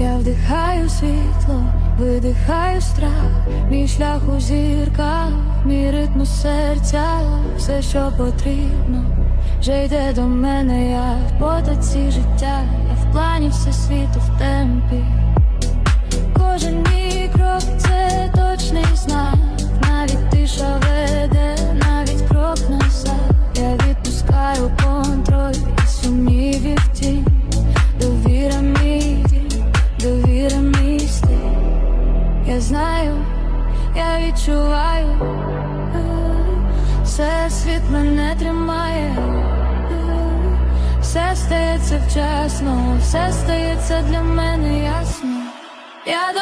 Я вдихаю світло, видихаю страх, мій шлях у зірках, мій ритм серця, все, що потрібно, вже йде до мене, я в потоці життя, знаю, я відчуваю, все світ мене тримає. Все стається вчасно, все стається для мене ясно. Я